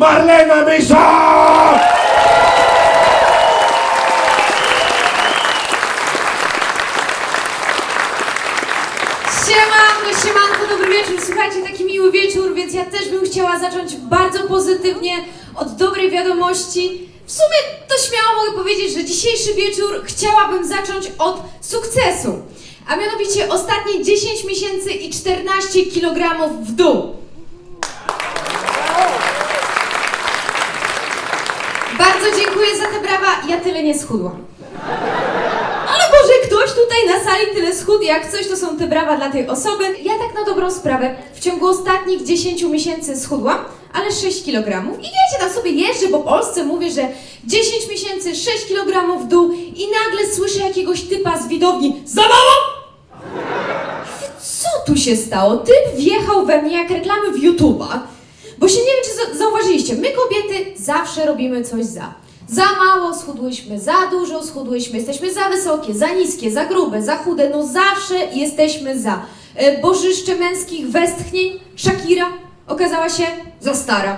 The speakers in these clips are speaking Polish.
Marlena Mysza! Siemanko, siemanko, dobry wieczór. Słuchajcie, taki miły wieczór, więc ja też bym chciała zacząć bardzo pozytywnie od dobrej wiadomości. W sumie to śmiało mogę powiedzieć, że dzisiejszy wieczór chciałabym zacząć od sukcesu. A mianowicie ostatnie 10 miesięcy i 14 kg w dół. Bardzo dziękuję za te brawa, ja tyle nie schudłam. Ale może ktoś tutaj na sali tyle schudł, jak coś to są te brawa dla tej osoby. Ja tak na dobrą sprawę w ciągu ostatnich 10 miesięcy schudłam, ale 6 kg. I wiecie, tam sobie jeżdżę po Polsce, mówię, że 10 miesięcy, 6 kg w dół i nagle słyszę jakiegoś typa z widowni Za mało! Co tu się stało? Typ wjechał we mnie jak reklamy w YouTube'a. Bo się nie wiem, czy za- zauważyliście, my kobiety zawsze robimy coś za. Za mało schudłyśmy, za dużo schudłyśmy, jesteśmy za wysokie, za niskie, za grube, za chude, no zawsze jesteśmy za. E, Bożyszcze męskich westchnień, Shakira okazała się za stara.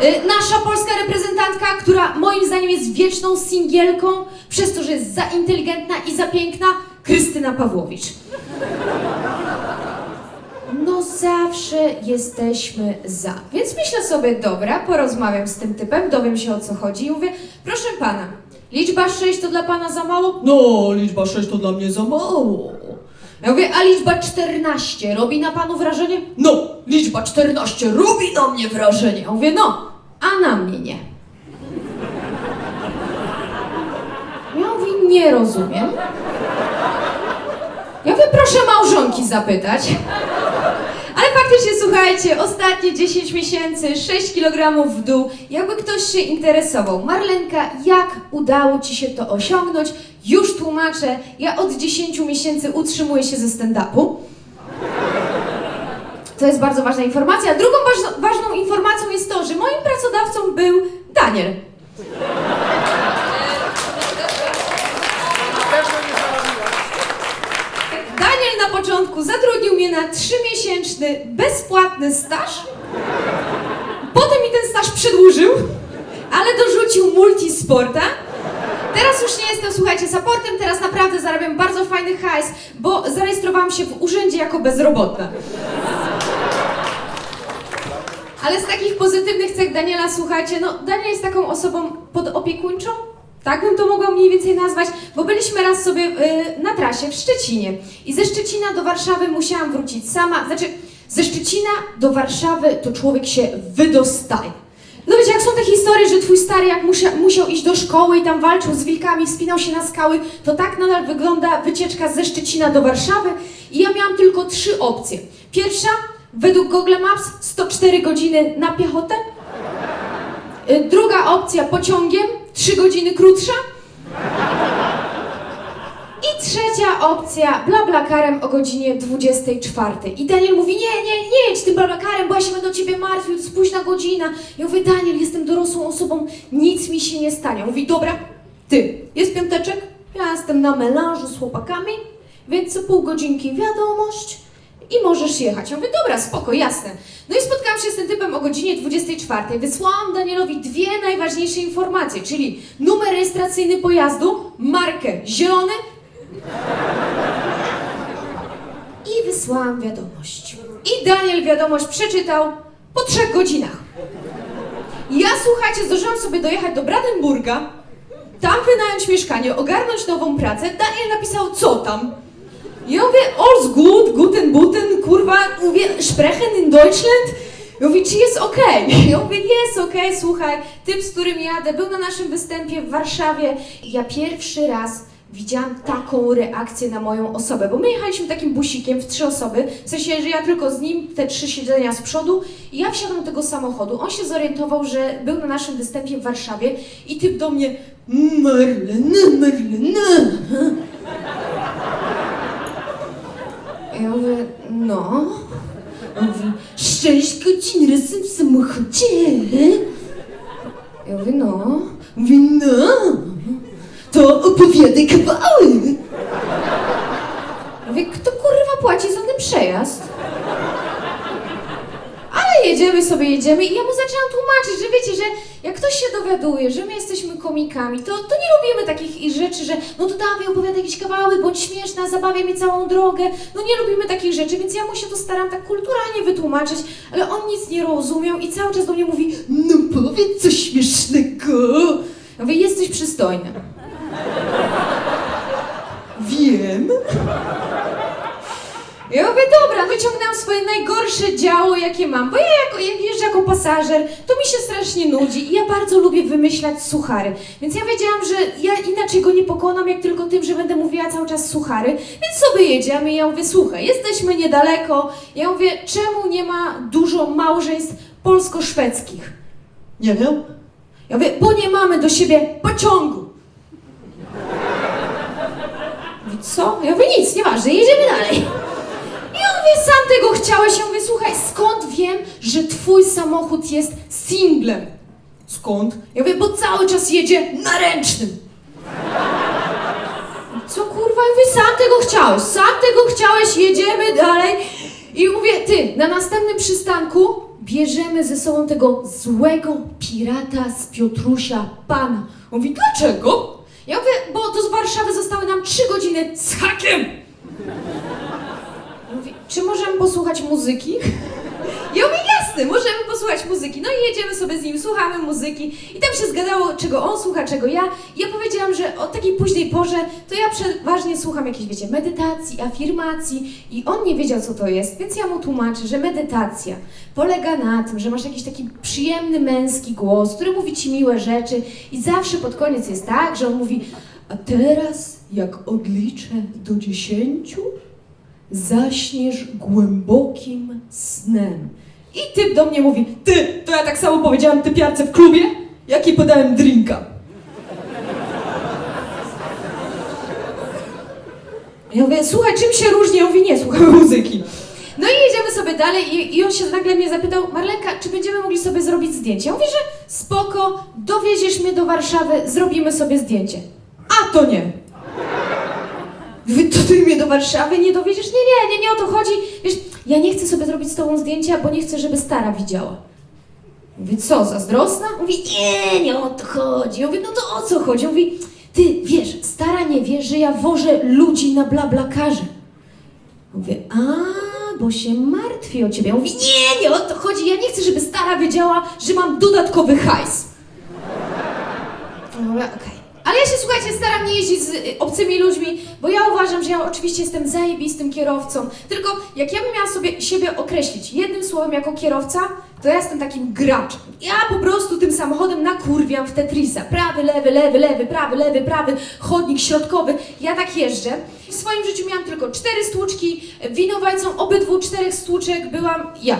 E, Nasza polska reprezentantka, która moim zdaniem jest wieczną singielką, przez to, że jest za inteligentna i za piękna, Krystyna Pawłowicz. Zawsze jesteśmy za. Więc myślę sobie, dobra, porozmawiam z tym typem, dowiem się o co chodzi i mówię, proszę pana, liczba 6 to dla pana za mało? No, liczba 6 to dla mnie za mało. Ja mówię, a liczba 14 robi na panu wrażenie? No, liczba 14 robi na mnie wrażenie. Ja mówię, no, a na mnie nie. Ja mówię, nie rozumiem. Ja mówię, proszę małżonki zapytać. Ale faktycznie, słuchajcie, ostatnie 10 miesięcy, 6 kg w dół. Jakby ktoś się interesował, Marlenka, jak udało Ci się to osiągnąć? Już tłumaczę, ja od 10 miesięcy utrzymuję się ze stand-upu. To jest bardzo ważna informacja. Drugą ważną, informacją jest to, że moim pracodawcą był. Daniel na początku zatrudnił mnie na 3-miesięczny, bezpłatny staż. Potem mi ten staż przedłużył, ale dorzucił multisporta. Teraz już nie jestem, słuchajcie, supportem, teraz naprawdę zarabiam bardzo fajny hajs, bo zarejestrowałam się w urzędzie jako bezrobotna. Ale z takich pozytywnych cech Daniela, słuchajcie, no Daniel jest taką osobą podopiekuńczą, tak bym to mogła mniej więcej nazwać, bo byliśmy raz sobie y, na trasie w Szczecinie i ze Szczecina do Warszawy musiałam wrócić sama, znaczy ze Szczecina do Warszawy to człowiek się wydostaje. No wiecie, jak są te historie, że twój stary jak musia, musiał iść do szkoły i tam walczył z wilkami, wspinał się na skały, to tak nadal wygląda wycieczka ze Szczecina do Warszawy i ja miałam tylko trzy opcje. Pierwsza, według Google Maps 104 godziny na piechotę, Y, Druga opcja pociągiem, 3 godziny krótsza. I trzecia opcja blablakarem o godzinie 24. I Daniel mówi, nie, nie, nie jedź tym blablakarem, bo ja się będę o ciebie martwił, jest późna godzina. Ja mówię, Daniel, jestem dorosłą osobą, nic mi się nie stanie. On mówi, dobra, ty, jest piąteczek, ja jestem na melanżu z chłopakami, więc co pół godzinki wiadomość i możesz jechać. Ja mówię, dobra, spoko, jasne. No i spotkałam się z tym typem o godzinie 24. Wysłałam Danielowi dwie najważniejsze informacje, czyli numer rejestracyjny pojazdu, markę zielony i wysłałam wiadomość. I Daniel wiadomość przeczytał po trzech godzinach. Ja, słuchajcie, zdążyłam sobie dojechać do Brandenburga, tam wynająć mieszkanie, ogarnąć nową pracę. Daniel napisał, co tam? Ja mówię, all's good, guten, guten, kurwa, mówię, sprechen in Deutschland? Ja mówię, czy jest okej? Ja mówię, jest okej, słuchaj, typ, z którym jadę, był na naszym występie w Warszawie. I ja pierwszy raz widziałam taką reakcję na moją osobę, bo my jechaliśmy takim busikiem w trzy osoby, w sensie, że ja tylko z nim, te trzy siedzenia z przodu i ja wsiadłam do tego samochodu. On się zorientował, że był na naszym występie w Warszawie i typ do mnie, Marlena, Marlena. Ja mówię, no. On mówi, godzin razem w samochodzie. Ja mówię, no. Mówi, no. To opowiadaj kawały. Mówię, kto kurwa płaci za ten przejazd? Jedziemy sobie, jedziemy i ja mu zaczęłam tłumaczyć, że wiecie, że jak ktoś się dowiaduje, że my jesteśmy komikami, to, to nie robimy takich rzeczy, że no to dawaj, opowiadaj jakieś kawały, bądź śmieszna, zabawia mnie całą drogę. No nie lubimy takich rzeczy, więc ja mu się to staram tak kulturalnie wytłumaczyć, ale on nic nie rozumiał i cały czas do mnie mówi, no powiedz coś śmiesznego. Ja mówię, jesteś przystojny. Wiem. Ja mówię, dobra, wyciągnęłam swoje najgorsze działo, jakie mam, bo ja jako, jak jeżdżę jako pasażer, to mi się strasznie nudzi i ja bardzo lubię wymyślać suchary. Więc ja wiedziałam, że ja inaczej go nie pokonam, jak tylko tym, że będę mówiła cały czczas suchary. Więc sobie jedziemy i ja mówię, słuchaj, jesteśmy niedaleko. Ja mówię, czemu nie ma dużo małżeństw polsko-szwedzkich? Nie wiem. Ja mówię, bo nie mamy do siebie pociągu. Mówi, co? Ja mówię, nic, nieważne, jedziemy dalej. Mówi, sam tego chciałeś. Ja mówię, słuchaj, skąd wiem, że twój samochód jest singlem? Skąd? Ja mówię, bo cały czas jedzie na ręcznym. Co kurwa? Ja mówię, sam tego chciałeś, sam tego chciałeś, jedziemy dalej. I mówię, ty, na następnym przystanku bierzemy ze sobą tego złego pirata z Piotrusia Pana. On mówi, dlaczego? Ja mówię, bo do z Warszawy zostały nam trzy godziny z hakiem. Czy możemy posłuchać muzyki? Ja mówię, jasne, możemy posłuchać muzyki. No i jedziemy sobie z nim, słuchamy muzyki. I tam się zgadało, czego on słucha, czego ja. I ja powiedziałam, że o takiej późnej porze to ja przeważnie słucham jakiejś, wiecie, medytacji, afirmacji. I on nie wiedział, co to jest, więc ja mu tłumaczę, że medytacja polega na tym, że masz jakiś taki przyjemny męski głos, który mówi ci miłe rzeczy. I zawsze pod koniec jest tak, że on mówi, a teraz jak odliczę do dziesięciu, zaśniesz głębokim snem. I typ do mnie mówi, ty, to ja tak samo powiedziałam typiarce w klubie, jak jej podałem drinka. Ja mówię, słuchaj, czym się różni? Ja mówię, nie, słuchamy muzyki. No i jedziemy sobie dalej i, i on się nagle mnie zapytał, Marlenka, czy będziemy mogli sobie zrobić zdjęcie? Ja mówię, że spoko, dowieziesz mnie do Warszawy, zrobimy sobie zdjęcie. A to nie. Wy ty mnie do Warszawy nie dowiedziesz? Nie, nie, nie, nie o to chodzi. Wiesz, ja nie chcę sobie zrobić z tobą zdjęcia, bo nie chcę, żeby stara widziała. Mówię, co, zazdrosna? Mówi, nie, nie o to chodzi. Ja mówię, no to o co chodzi? Mówi, ty wiesz, stara nie wie, że ja wożę ludzi na blablakarze. Mówię, a, bo się martwi o ciebie. Mówi, nie, nie o to chodzi. Ja nie chcę, żeby stara wiedziała, że mam dodatkowy hajs. Mówię, okej. Ale ja się, słuchajcie, staram nie jeździć z y, obcymi ludźmi, bo ja uważam, że ja oczywiście jestem zajebistym kierowcą. Tylko jak ja bym miała sobie siebie określić jednym słowem jako kierowca, to ja jestem takim graczem. Ja po prostu tym samochodem nakurwiam w Tetrisa. Prawy, lewy, lewy, lewy, prawy, lewy, prawy, chodnik środkowy. Ja tak jeżdżę. W swoim życiu miałam tylko cztery stłuczki. Winowajcą obydwu czterech stłuczek byłam ja.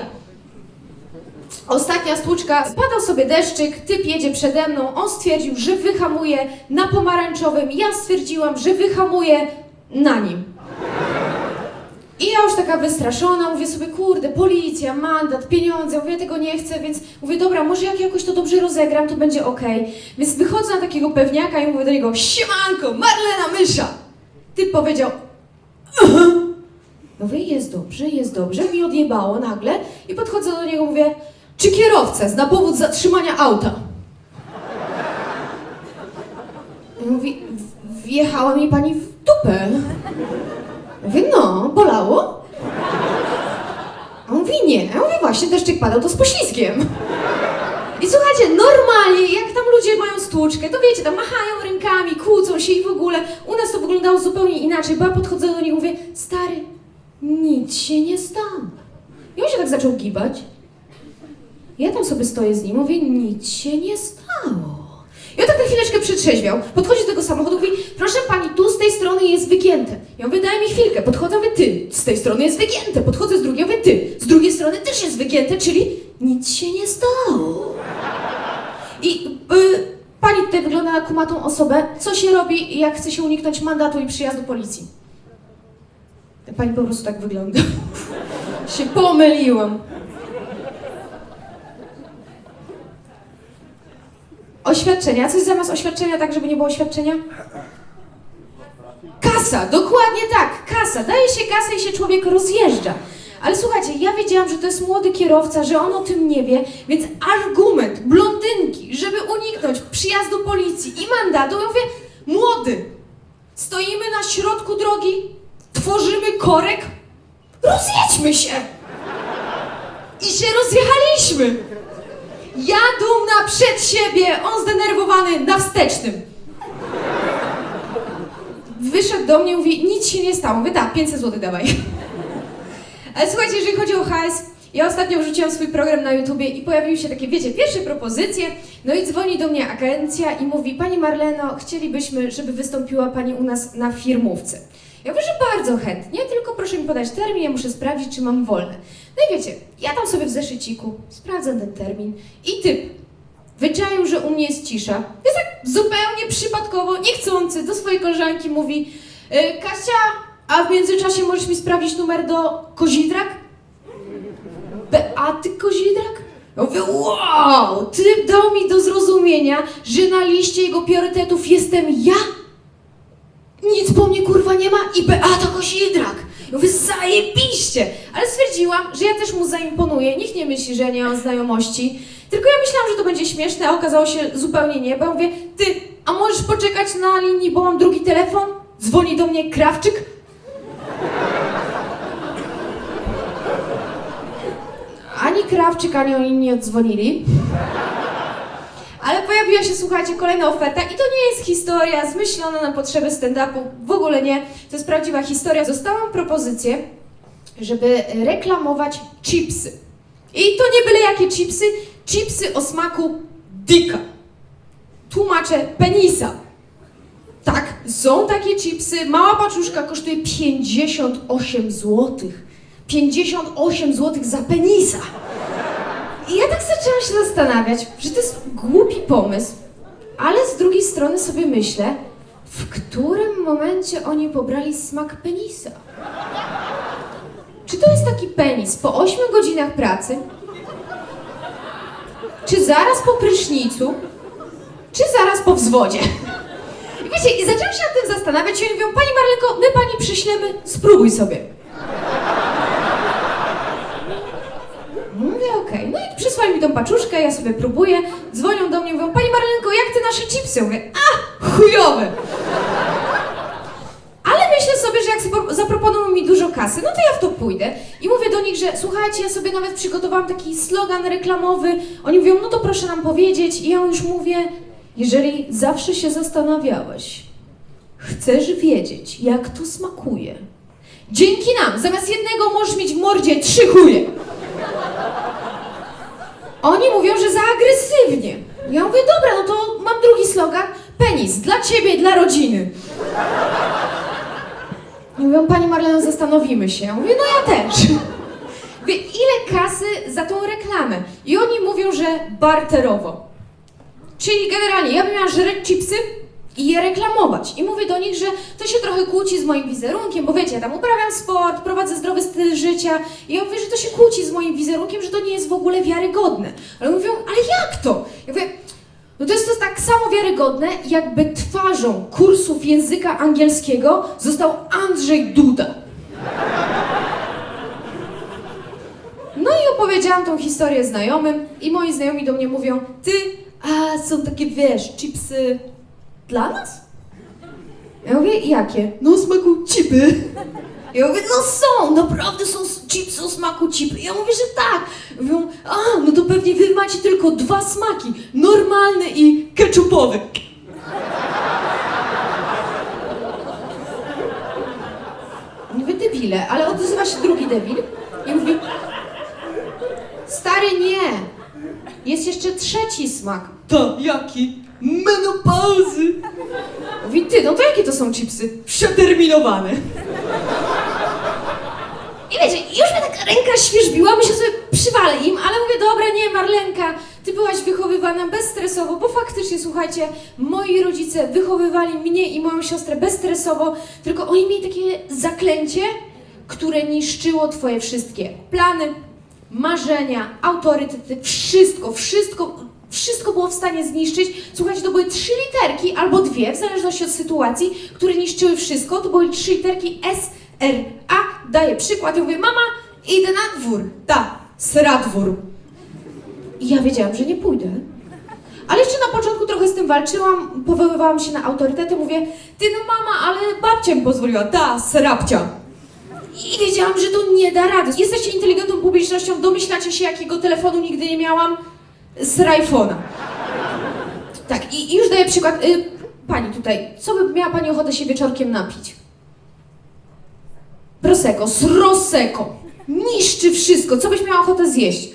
Ostatnia stłuczka, spadał sobie deszczyk, typ jedzie przede mną, on stwierdził, że wyhamuje na pomarańczowym, ja stwierdziłam, że wyhamuję na nim. I ja już taka wystraszona, mówię sobie, kurde, policja, mandat, pieniądze, mówię, tego nie chcę, więc mówię, dobra, może jak jakoś to dobrze rozegram, to będzie okej. Więc wychodzę na takiego pewniaka i mówię do niego, siemanko, Marlena Mysza! Typ powiedział. Mówię, jest dobrze, jest dobrze, mi odjebało nagle i podchodzę do niego, mówię, czy kierowca zna powód zatrzymania auta? Mówi, "W- wjechała mi pani w dupę. Mówię, no, bolało? A on mówi, nie. A ja mówię, właśnie, deszczyk padał, to z poślizgiem. I słuchajcie, normalnie, jak tam ludzie mają stłuczkę, to wiecie, tam machają rękami, kłócą się i w ogóle. U nas to wyglądało zupełnie inaczej, bo ja podchodzę do niego i mówię, stary, nic się nie stało. I on się tak zaczął gibać. Ja tam sobie stoję z nim, mówię, nic się nie stało. I on tak na chwileczkę przytrzeźwiał, podchodzi do tego samochodu, mówi, proszę pani, tu z tej strony jest wygięte. Ja mówię, daj mi chwilkę, podchodzę, mówię, ty, z tej strony jest wygięte, podchodzę z drugiej, mówię, ty, z drugiej strony też jest wygięte, czyli nic się nie stało. I y, pani tutaj wygląda na kumatą osobę, co się robi, jak chce się uniknąć mandatu i przyjazdu policji? Pani po prostu tak wygląda. się pomyliłam. Oświadczenia. Coś zamiast oświadczenia, tak żeby nie było oświadczenia? Kasa, dokładnie tak, kasa. Daje się kasę i się człowiek rozjeżdża. Ale słuchajcie, ja wiedziałam, że to jest młody kierowca, że on o tym nie wie, więc argument blondynki, żeby uniknąć przyjazdu policji i mandatu, ja mówię, młody, stoimy na środku drogi, tworzymy korek, rozjedźmy się. I się rozjechaliśmy. Ja dumna przed siebie, on zdenerwowany na wstecznym. Wyszedł do mnie i mówi, nic się nie stało. Mówię, tak, 500 zł dawaj. Ale słuchajcie, jeżeli chodzi o hajs, ja ostatnio wrzuciłam swój program na YouTubie i pojawiły się takie, wiecie, pierwsze propozycje, no i dzwoni do mnie agencja i mówi, Pani Marleno, chcielibyśmy, żeby wystąpiła Pani u nas na firmówce. Ja mówię, że bardzo chętnie, tylko proszę mi podać termin, ja muszę sprawdzić, czy mam wolne. No i wiecie, ja tam sobie w zeszyciku sprawdzam ten termin i typ wyczaił, że u mnie jest cisza. Jest tak zupełnie przypadkowo, niechcący, do swojej koleżanki mówi "E, Kasia, a w międzyczasie możesz mi sprawdzić numer do Kozidrak? Beaty Kozidrak? Ja mówię, wow, typ dał mi do zrozumienia, że na liście jego priorytetów jestem ja. Nic po mnie kurwa nie ma i Beata Kozidrak. Mówię, zajebiście! Ale stwierdziłam, że ja też mu zaimponuję. Nikt nie myśli, że ja nie mam znajomości. Tylko ja myślałam, że to będzie śmieszne, a okazało się zupełnie nie. Bo ja mówię, ty, a możesz poczekać na linii, bo mam drugi telefon? Dzwoni do mnie Krawczyk. Ani Krawczyk, ani oni nie odzwonili. Ale pojawiła się, słuchajcie, kolejna oferta i to nie jest historia zmyślona na potrzeby stand-upu, w ogóle nie. To jest prawdziwa historia. Dostałam propozycję, żeby reklamować chipsy. I to nie byle jakie chipsy, chipsy o smaku dika. Tłumaczę penisa. Tak, są takie chipsy. Mała paczuszka kosztuje 58 zł. 58 zł za penisa. I ja tak zaczęłam się zastanawiać, że to jest głupi pomysł, ale z drugiej strony sobie myślę, w którym momencie oni pobrali smak penisa? Czy to jest taki penis po 8 godzinach pracy? Czy zaraz po prysznicu? Czy zaraz po wzwodzie? I wiecie, i zaczęłam się nad tym zastanawiać i oni mówią, Pani Marlenko, my Pani przyślemy, spróbuj sobie. Mówię, okej. No i przysłali mi tą paczuszkę, ja sobie próbuję. Dzwonią do mnie, mówią, Pani Marlenko, jak te nasze chipsy? Mówię, a, chujowe. Ale myślę sobie, że jak zapro- zaproponują mi dużo kasy, no to ja w to pójdę. I mówię do nich, że słuchajcie, ja sobie nawet przygotowałam taki slogan reklamowy. Oni mówią, no to proszę nam powiedzieć. I ja już mówię, jeżeli zawsze się zastanawiałeś, chcesz wiedzieć, jak to smakuje. Dzięki nam, zamiast jednego możesz mieć w mordzie trzy chuje. Oni mówią, że za agresywnie. Ja mówię, dobra, no to mam drugi slogan. Penis, dla ciebie, dla rodziny. I mówią, pani Marleno, zastanowimy się. Ja mówię, no ja też. Mówię, ile kasy za tą reklamę? I oni mówią, że barterowo. Czyli generalnie, ja bym miała żreć chipsy i je reklamować. I mówię do nich, że to się trochę kłóci z moim wizerunkiem, bo wiecie, ja tam uprawiam sport, prowadzę zdrowy styl życia i ja mówię, że to się kłóci z moim wizerunkiem, że to nie jest w ogóle wiarygodne. Ale mówią, ale jak to? Ja mówię, no to jest to tak samo wiarygodne, jakby twarzą kursów języka angielskiego został Andrzej Duda. No i opowiedziałam tą historię znajomym i moi znajomi do mnie mówią, ty, a są takie, wiesz, chipsy dla nas? Ja mówię, jakie? No o smaku cipy. Ja mówię, no są, naprawdę są chipsy o smaku cipy. Ja mówię, że tak. Mówią, a, no to pewnie wy macie tylko dwa smaki, normalny i ketchupowy. Niby debile, ale odzywa się drugi debil i mówi, stary nie, jest jeszcze trzeci smak. To jaki? Menopauzy. Mówi, ty, no to jakie to są chipsy? Przeterminowane. I wiecie, już mnie taka ręka świeżbiła, myślę sobie, przywalę im, ale mówię, dobra, nie, Marlenka, ty byłaś wychowywana bezstresowo, bo faktycznie, słuchajcie, moi rodzice wychowywali mnie i moją siostrę bezstresowo, tylko oni mieli takie zaklęcie, które niszczyło twoje wszystkie plany, marzenia, autorytety, wszystko, wszystko, wszystko było w stanie zniszczyć. Słuchajcie, to były trzy literki albo dwie, w zależności od sytuacji, które niszczyły wszystko. To były trzy literki S, R, A. Daję przykład. Ja mówię, mama, Idę na dwór. Ta, sradwór. I ja wiedziałam, że nie pójdę. Ale jeszcze na początku trochę z tym walczyłam, powoływałam się na autorytety, mówię, ty no mama, ale babcia mi pozwoliła, ta, srabcia. I wiedziałam, że to nie da rady. Jesteście inteligentną publicznością, domyślacie się, jakiego telefonu nigdy nie miałam? Z iPhone'a. Tak, i, i już daję przykład. Y, pani tutaj, co by miała pani ochotę się wieczorkiem napić? Prosecco, z Prosecco. Niszczy wszystko. Co byś miała ochotę zjeść?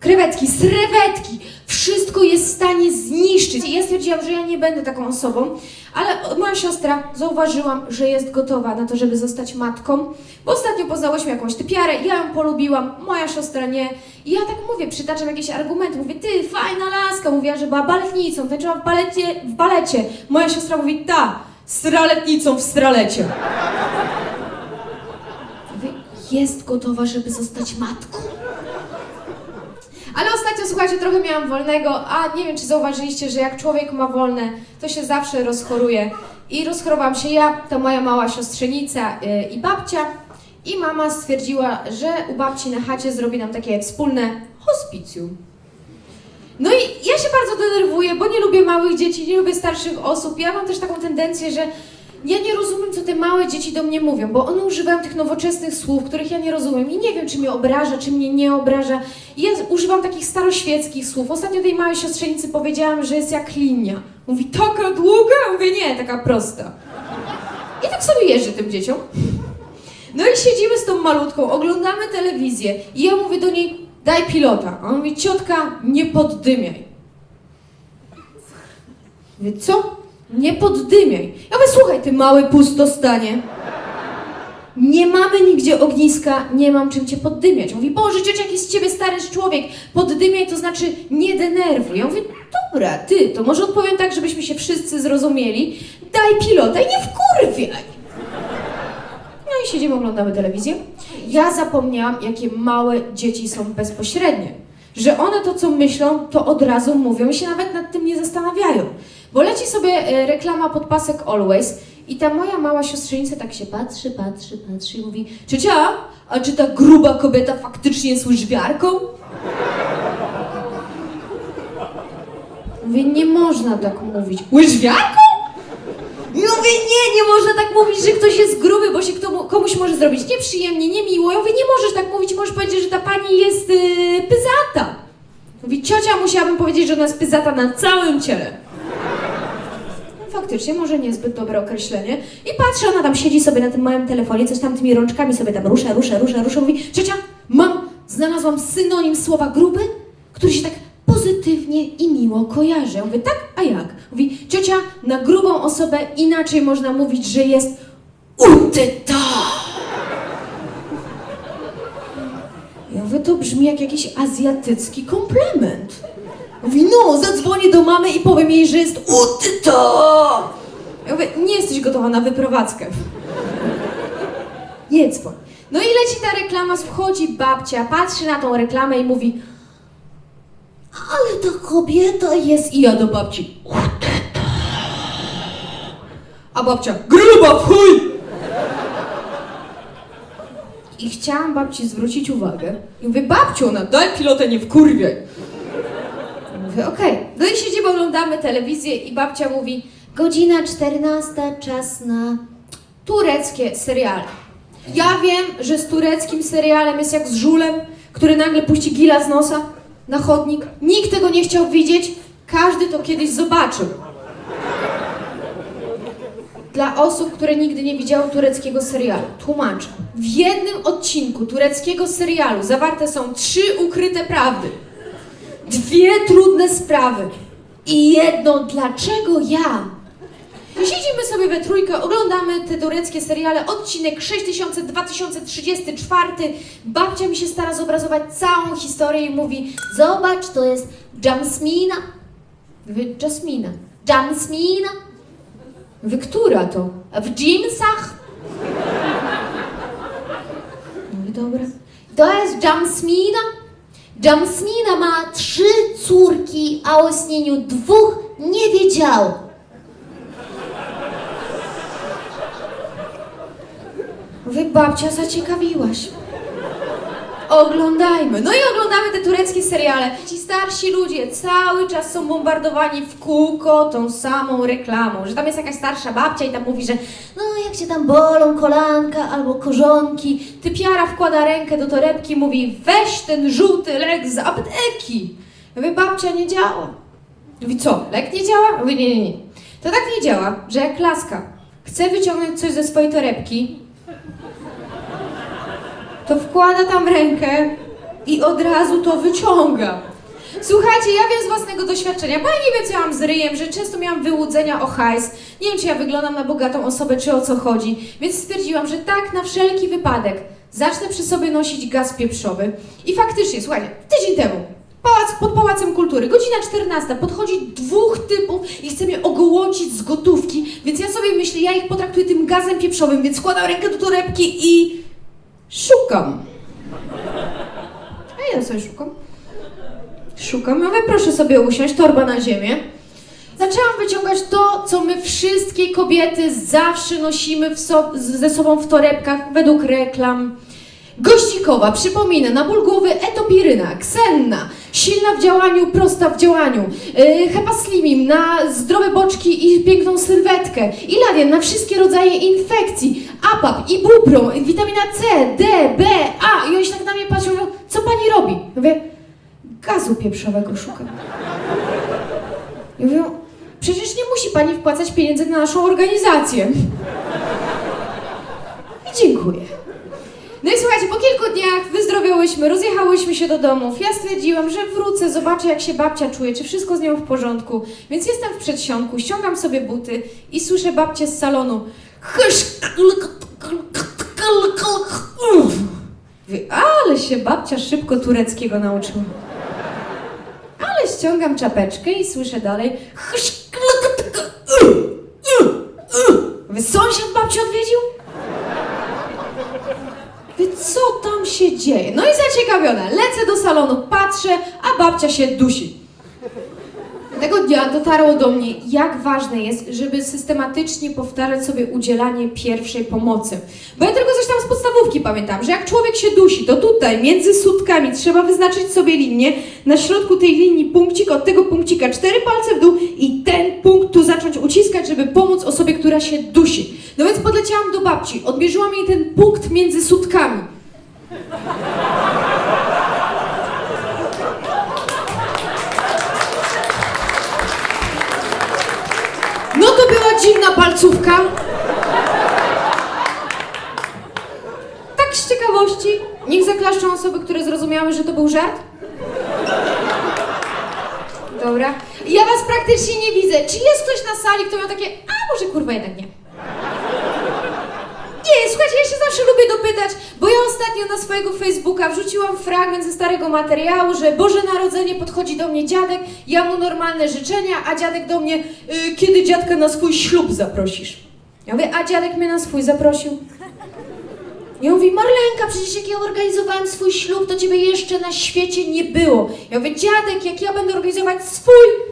Krewetki, srewetki. Wszystko jest w stanie zniszczyć. I ja stwierdziłam, że ja nie będę taką osobą, ale moja siostra zauważyłam, że jest gotowa na to, żeby zostać matką, bo ostatnio poznałyśmy jakąś typiarę, ja ją polubiłam, moja siostra nie. I ja tak mówię, przytaczam jakieś argumenty, mówię, ty, fajna laska, mówiła, że była baletnicą, tańczyła w balecie, w balecie. Moja siostra mówi, ta, straletnicą w stralecie. Mówię, jest gotowa, żeby zostać matką. Ale ostatnio, słuchajcie, trochę miałam wolnego, a nie wiem, czy zauważyliście, że jak człowiek ma wolne, to się zawsze rozchoruje. I rozchorowałam się ja, to moja mała siostrzenica yy, i babcia. I mama stwierdziła, że u babci na chacie zrobi nam takie wspólne hospicjum. No i ja się bardzo denerwuję, bo nie lubię małych dzieci, nie lubię starszych osób. Ja mam też taką tendencję, że ja nie rozumiem, co te małe dzieci do mnie mówią, bo one używają tych nowoczesnych słów, których ja nie rozumiem i nie wiem, czy mnie obraża, czy mnie nie obraża. I ja używam takich staroświeckich słów. Ostatnio tej małej siostrzenicy powiedziałam, że jest jak linia. Mówi, taka długa? Mówię, nie, taka prosta. I tak sobie jeżdżę tym dzieciom. No i siedzimy z tą malutką, oglądamy telewizję i ja mówię do niej, daj pilota. A on mówi, ciotka, nie poddymiaj. Mówię, co? Nie poddymiaj. Ja mówię, słuchaj, ty mały pustostanie. Nie mamy nigdzie ogniska, nie mam czym cię poddymiać. Mówi, Boże, ciocia, jaki z ciebie stary człowiek. Poddymiaj to znaczy nie denerwuj. Ja mówię, dobra, ty, to może odpowiem tak, żebyśmy się wszyscy zrozumieli. Daj pilota i nie wkurwiaj. No i siedzimy, oglądamy telewizję. Ja zapomniałam, jakie małe dzieci są bezpośrednie. Że one to, co myślą, to od razu mówią i się nawet nad tym nie zastanawiają. Bo leci sobie e, reklama pod pasek Always i ta moja mała siostrzenica tak się patrzy, patrzy, patrzy i mówi Ciocia, a czy ta gruba kobieta faktycznie jest łyżwiarką? Mówię, nie można tak mówić. Łyżwiarką? Mówię, nie, nie można tak mówić, że ktoś jest gruby, bo się komuś może zrobić nieprzyjemnie, niemiło. Ja mówię, nie możesz tak mówić, możesz powiedzieć, że ta pani jest yy, pyzata. Mówi, ciocia, musiałabym powiedzieć, że ona jest pyzata na całym ciele. Faktycznie, może niezbyt dobre określenie. I patrzę, ona tam siedzi sobie na tym małym telefonie, coś tam tymi rączkami sobie tam rusza, rusza, rusza, rusza. Mówi, ciocia, mam, znalazłam synonim słowa gruby, który się tak pozytywnie i miło kojarzy. Ja mówię, tak? A jak? Mówi, ciocia, na grubą osobę inaczej można mówić, że jest utyta. Ja mówię, to brzmi jak jakiś azjatycki komplement. Mówi, no, zadzwonię do mamy i powiem jej, że jest utyta. Ja mówię, nie jesteś gotowa na wyprowadzkę. Nie dzwoń. No i leci ta reklama, wchodzi babcia, patrzy na tą reklamę i mówi ale ta kobieta jest... I ja do babci. Utyta. A babcia, gruba w chuj! I chciałam babci zwrócić uwagę. I mówię, babciu, ona, daj pilotę, nie wkurwiaj. Mówię, okej. No i siedzimy, oglądamy telewizję i babcia mówi, godzina 14, czas na tureckie seriale. Ja wiem, że z tureckim serialem jest jak z żulem, który nagle puści gila z nosa na chodnik. Nikt tego nie chciał widzieć, każdy to kiedyś zobaczył. Dla osób, które nigdy nie widziały tureckiego serialu, tłumaczę. W jednym odcinku tureckiego serialu zawarte są trzy ukryte prawdy dwie trudne sprawy i jedno dlaczego ja. Siedzimy sobie we trójkę, oglądamy te tureckie seriale, odcinek 6000, 2034. Babcia mi się stara zobrazować całą historię i mówi, zobacz, to jest Jamsmina. Mówię, Jasmina. Jamsmina? Wy, która to? A w jeansach? Mówię, dobra. To jest Jamsmina? Jamsmina ma trzy córki, a o istnieniu dwóch nie wiedział. Mówię, babcia, zaciekawiłaś. Oglądajmy. No i oglądamy te tureckie seriale. Ci starsi ludzie cały czas są bombardowani w kółko tą samą reklamą, że tam jest jakaś starsza babcia i tam mówi, że no jak cię tam bolą kolanka albo korzonki, typiara wkłada rękę do torebki mówi weź ten żółty lek z apteki. Ja mówię, babcia nie działa. Mówi, co, lek nie działa? Mówi, nie, nie, nie. To tak nie działa, że jak laska chce wyciągnąć coś ze swojej torebki, to wkłada tam rękę i od razu to wyciąga. Słuchajcie, ja wiem z własnego doświadczenia, nie wiem, co ja mam z ryjem, że często miałam wyłudzenia o hajs. Nie wiem, czy ja wyglądam na bogatą osobę, czy o co chodzi. Więc stwierdziłam, że tak, na wszelki wypadek, zacznę przy sobie nosić gaz pieprzowy. I faktycznie, słuchajcie, tydzień temu, pałac, pod Pałacem Kultury, godzina 14, podchodzi dwóch typów i chce mnie ogołocić z gotówki, więc ja sobie myślę, ja ich potraktuję tym gazem pieprzowym, więc wkładam rękę do torebki i szukam. A ja sobie szukam. Szukam, mówię, proszę sobie usiąść, torba na ziemię. Zaczęłam wyciągać to, co my wszystkie kobiety zawsze nosimy so ze sobą w torebkach według reklam. Gościkowa, przypomina, na ból głowy etopiryna, ksenna, silna w działaniu, prosta w działaniu, yy, hepaslimim na zdrowe i piękną sylwetkę, iladian na wszystkie rodzaje infekcji, apap, ibuprom, witamina C, D, B, A. I oni się tak na mnie patrzą, mówią, co pani robi? Mówię, gazu pieprzowego szukam. I mówią, przecież nie musi pani wpłacać pieniędzy na naszą organizację. I dziękuję. No i słuchajcie, po kilku dniach wyzdrowiałyśmy, rozjechałyśmy się do domów. Ja stwierdziłam, że wrócę, zobaczę jak się babcia czuje, czy wszystko z nią w porządku. Więc jestem w przedsionku, ściągam sobie buty i słyszę babcię z salonu. Ale się babcia szybko tureckiego nauczyła. Ale ściągam czapeczkę i słyszę dalej. Sąsiad babci odwiedził? Mówię, co tam się dzieje? No i zaciekawiona, lecę do salonu, patrzę, a babcia się dusi. Tego dnia dotarło do mnie, jak ważne jest, żeby systematycznie powtarzać sobie udzielanie pierwszej pomocy. Bo ja tylko coś tam z podstawówki pamiętam, że jak człowiek się dusi, to tutaj między sutkami trzeba wyznaczyć sobie linię, na środku tej linii punkcik, od tego punkcika cztery palce w dół i ten punkt tu zacząć uciskać, żeby pomóc osobie, która się dusi. No więc podleciałam do babci, odmierzyłam jej ten punkt między sutkami. Dziwna palcówka. Tak z ciekawości, niech zaklaszczą osoby, które zrozumiały, że to był żart. Dobra. Ja was praktycznie nie widzę. Czy jest ktoś na sali, kto miał takie, a może kurwa jednak nie słuchajcie, ja się zawsze lubię dopytać, bo ja ostatnio na swojego Facebooka wrzuciłam fragment ze starego materiału, że Boże Narodzenie podchodzi do mnie dziadek, ja mu normalne życzenia, a dziadek do mnie, y, kiedy dziadka na swój ślub zaprosisz? Ja mówię, a dziadek mnie na swój zaprosił. Ja mówi, Marlenka, przecież jak ja organizowałem swój ślub, to ciebie jeszcze na świecie nie było. Ja mówię, dziadek, jak ja będę organizować swój,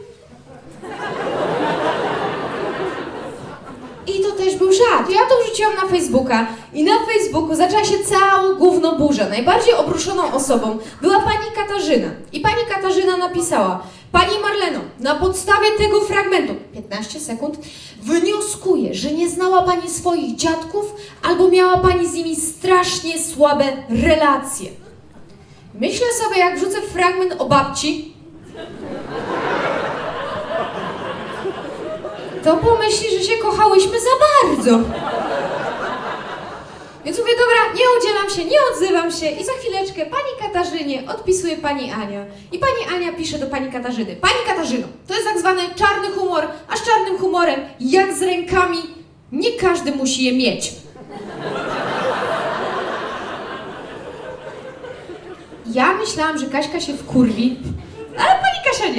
I to też był żart. Ja to wrzuciłam na Facebooka i na Facebooku zaczęła się cała gówno burza. Najbardziej obruszoną osobą była pani Katarzyna. I pani Katarzyna napisała, Pani Marleno, na podstawie tego fragmentu, 15 sekund, wnioskuję, że nie znała Pani swoich dziadków albo miała Pani z nimi strasznie słabe relacje. Myślę sobie, jak wrzucę fragment o babci, to pomyśli, że się kochałyśmy za bardzo. Więc mówię, dobra, nie udzielam się, nie odzywam się i za chwileczkę pani Katarzynie odpisuje pani Ania. I pani Ania pisze do pani Katarzyny. Pani Katarzyno, to jest tak zwany czarny humor, a z czarnym humorem, jak z rękami, nie każdy musi je mieć. Ja myślałam, że Kaśka się wkurwi,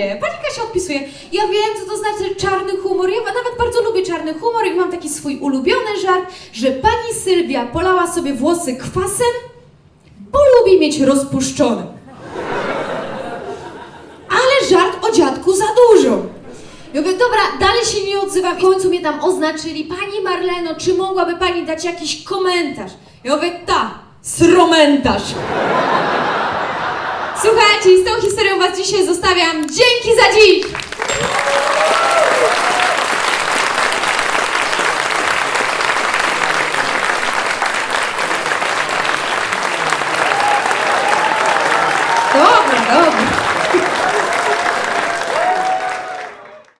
ale pani Kasia odpisuje. Ja wiem, co to znaczy czarny humor. Ja nawet bardzo lubię czarny humor i mam taki swój ulubiony żart, że pani Sylwia polała sobie włosy kwasem, bo lubi mieć rozpuszczone. Ale żart o dziadku za dużo. Ja mówię, dobra, dalej się nie odzywam. W końcu mnie tam oznaczyli. Pani Marleno, czy mogłaby pani dać jakiś komentarz? Ja mówię, ta, sromentarz. Słuchajcie, z tą historią was dzisiaj zostawiam. Dzięki za dziś!